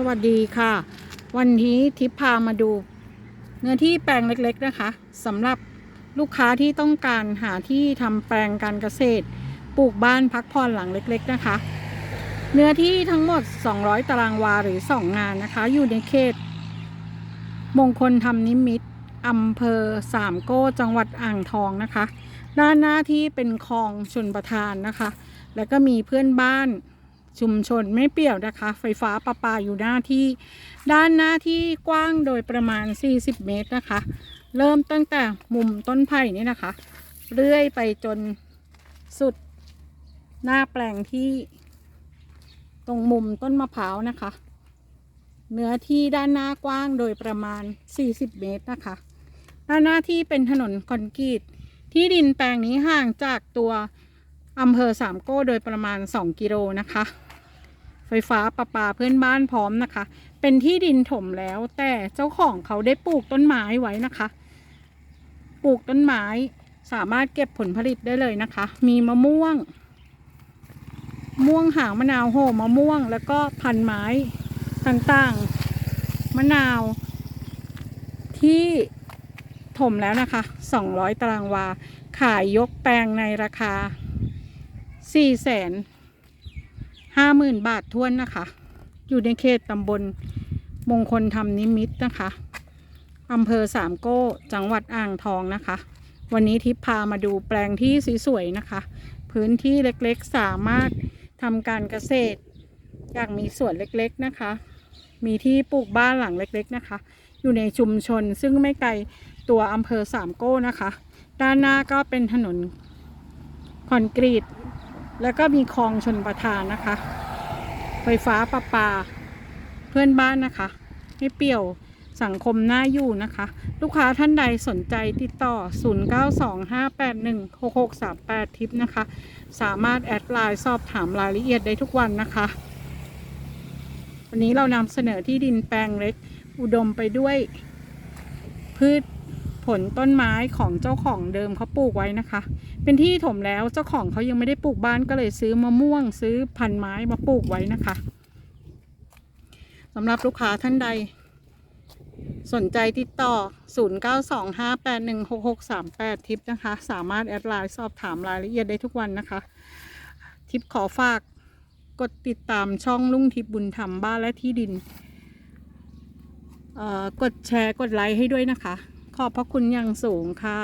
สวัสดีค่ะ วันนี้ทิพพามาดู เนื้อที่แปลงเล็กๆนะคะสำหรับลูกค้าที่ต้องการหาที่ทำแปลงการเกษตร ปลูกบ้านพักผ่อนหลังเล็กๆนะคะ เนื้อที่ทั้งหมด 200 ตารางวาหรือ 2 งานนะคะ อยู่ในเขต มงคลธรรมนิมิตอำเภอสามโก้จังหวัดอ่างทองนะคะ ด้านหน้าที่เป็นคลองชนประทานนะคะ แล้วก็มีเพื่อนบ้าน ชุมชนไม่เปี่ยวนะคะ ไฟฟ้าประปาอยู่หน้าที่ ด้านหน้าที่กว้างโดยประมาณ 40 เมตรนะคะ เริ่มตั้งแต่มุมต้นไผ่นี่นะคะ เรื่อยไปจนสุดหน้าแปลงที่ ตรงมุมต้นมะพร้าวนะคะ เนื้อที่ด้านหน้ากว้างโดยประมาณ 40 เมตรนะคะ ด้านหน้าที่เป็นถนนคอนกรีต ที่ดินแปลงนี้ห่างจากตัวอำเภอสามโก้โดยประมาณ 2 กิโลนะคะ ไฟฟ้าประปาเพื่อนบ้านพร้อมนะคะ เป็นที่ดินถมแล้ว แต่เจ้าของเขาได้ปลูกต้นไม้ไว้นะคะ ปลูกต้นไม้สามารถเก็บผลผลิตได้เลยนะคะ มีมะม่วง ม่วงหางมะนาวโหมะม่วง แล้วก็พันไม้ต่างๆ มะนาว ที่ถมแล้วนะคะ 200 ตารางวา ขายยกแปลงในราคา4แสน ห้าหมื่นบาททวนนะคะ อยู่ในเขตตำบลมงคลธรรมนิมิตนะคะอำเภอสามโก้จังหวัดอ่างทองนะคะ วันนี้ทิพพามาดูแปลงที่สวยๆนะคะ พื้นที่เล็กๆสามารถทำการเกษตร อย่างมีสวนเล็กๆนะคะ มีที่ปลูกบ้านหลังเล็กๆนะคะ อยู่ในชุมชนซึ่งไม่ไกลตัวอำเภอสามโก้นะคะ ด้านหน้าก็เป็นถนนคอนกรีต แล้วก็มีคลองชนประทานนะคะ ไฟฟ้าประปา เพื่อนบ้านนะคะ ไม่เปี่ยวสังคมน่าอยู่นะคะ ลูกค้าท่านใดสนใจติดต่อ 0925816638 ทิปนะคะ สามารถแอดไลน์สอบถามรายละเอียดได้ทุกวันนะคะ วันนี้เรานำเสนอที่ดินแปลงเล็ก อุดมไปด้วยพืช ผลต้นไม้ของเจ้าของเดิมเขาปลูกไว้นะคะ เป็นที่ถมแล้วเจ้าของเขายังไม่ได้ปลูกบ้านก็เลยซื้อมะม่วง ซื้อพันไม้มาปลูกไว้นะคะสำหรับลูกค้าท่านใด สนใจติดต่อ 0925816638 ทิปนะคะ สามารถแอดไลน์สอบถามรายละเอียดได้ทุกวันนะคะ ทิปขอฝากกดติดตามช่องลุงทิพย์บุญธรรมบ้านและที่ดินเอ่อกดแชร์กดไลค์ให้ด้วยนะคะ ขอบพระคุณอย่างสูงค่ะ